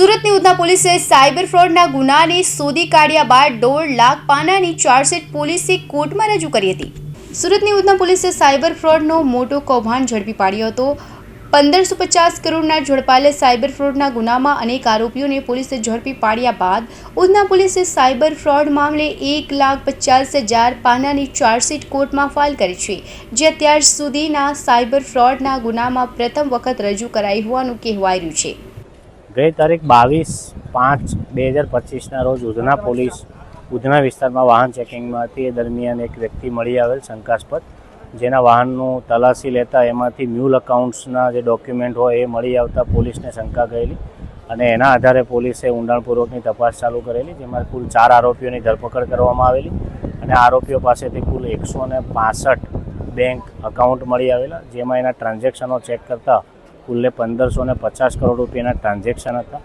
સુરતની ઉધના પોલીસે સાયબર ફ્રોડના ગુનાને શોધી કાઢ્યા બાદ દોઢ લાખ પાનાની ચાર્જશીટ પોલીસે કોર્ટમાં રજૂ કરી હતી. સુરતની ઉધના પોલીસે સાયબર ફ્રોડનો મોટો કૌભાંડ ઝડપી પાડ્યો હતો. પંદરસો પચાસ કરોડના ઝડપાયેલા સાયબર ફ્રોડના ગુનામાં અનેક આરોપીઓને પોલીસે ઝડપી પાડ્યા બાદ ઉધના પોલીસે સાયબર ફ્રોડ મામલે એક લાખ પચાસ હજાર પાનાની ચાર્જશીટ કોર્ટમાં ફાઇલ કરી છે, જે અત્યાર સુધીના સાયબર ફ્રોડના ગુનામાં પ્રથમ વખત રજૂ કરાઈ હોવાનું કહેવાયું છે. ગઈ તારીખ બાવીસ પાંચ બે હજાર પચીસના રોજ ઉધના પોલીસ ઉધના વિસ્તારમાં વાહન ચેકિંગમાં હતી એ દરમિયાન એક વ્યક્તિ મળી આવેલ શંકાસ્પદ. જેના વાહનનું તલાશી લેતા એમાંથી મ્યુલ અકાઉન્ટ્સના જે ડોક્યુમેન્ટ હોય એ મળી આવતા પોલીસને શંકા ગયેલી અને એના આધારે પોલીસે ઊંડાણપૂર્વકની તપાસ ચાલુ કરેલી, જેમાં કુલ ચાર આરોપીઓની ધરપકડ કરવામાં આવેલી અને આરોપીઓ પાસેથી કુલ એકસો ને પાસઠ બેંક અકાઉન્ટ મળી આવેલા, જેમાં એના ટ્રાન્ઝેક્શનો ચેક કરતા કુલ્લે પંદરસો ને પચાસ કરોડ રૂપિયાના ટ્રાન્ઝેક્શન હતા,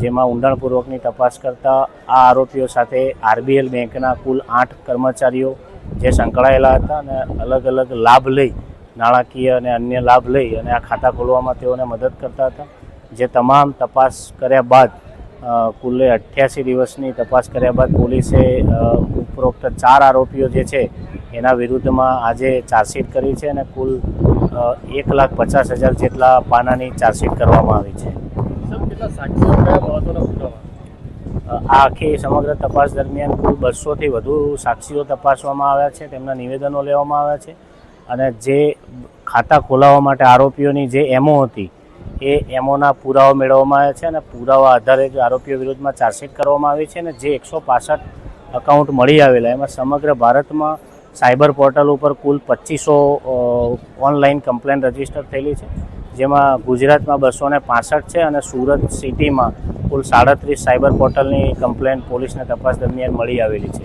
જેમાં ઊંડાણપૂર્વકની તપાસ કરતા આ આરોપીઓ સાથે આરબીએલ બેંકના કુલ આઠ કર્મચારીઓ જે સંકળાયેલા હતા અને અલગ અલગ લાભ લઈ, નાણાકીય અને અન્ય લાભ લઈ અને આ ખાતા ખોલવામાં તેઓને મદદ કરતા હતા, જે તમામ તપાસ કર્યા બાદ કુલે અઠ્યાસી દિવસની તપાસ કર્યા બાદ પોલીસે ઉપરોક્ત ચાર આરોપીઓ જે છે એના વિરુદ્ધમાં આજે ચાર્જશીટ કરી છે અને કુલ એક લાખ પચાસ હજાર જેટલા પાનાની ચાર્જશીટ કરવામાં આવી છે. આ આખી સમગ્ર તપાસ દરમિયાન કુલ બસોથી વધુ સાક્ષીઓ તપાસવામાં આવ્યા છે તેમના નિવેદનો લેવામાં આવ્યા છે અને જે ખાતા ખોલાવવા માટે આરોપીઓની જે એમઓ હતી એ એમઓના પુરાવા મેળવવામાં આવ્યા છે અને પુરાવા આધારે જ આરોપીઓ વિરુદ્ધમાં ચાર્જશીટ કરવામાં આવી છે અને જે એકસો પાસઠ અકાઉન્ટ મળી આવેલા એમાં સમગ્ર ભારતમાં સાયબર પોર્ટલ ઉપર કુલ પચીસો ઓનલાઈન કમ્પ્લેન રજિસ્ટર થયેલી છે. જેમાં ગુજરાતમાં બસો ને પાસઠ છે અને સુરત સિટીમાં કુલ સાડત્રીસ સાયબર પોર્ટલની કમ્પ્લેન પોલીસને તપાસ દરમિયાન મળી આવેલી છે.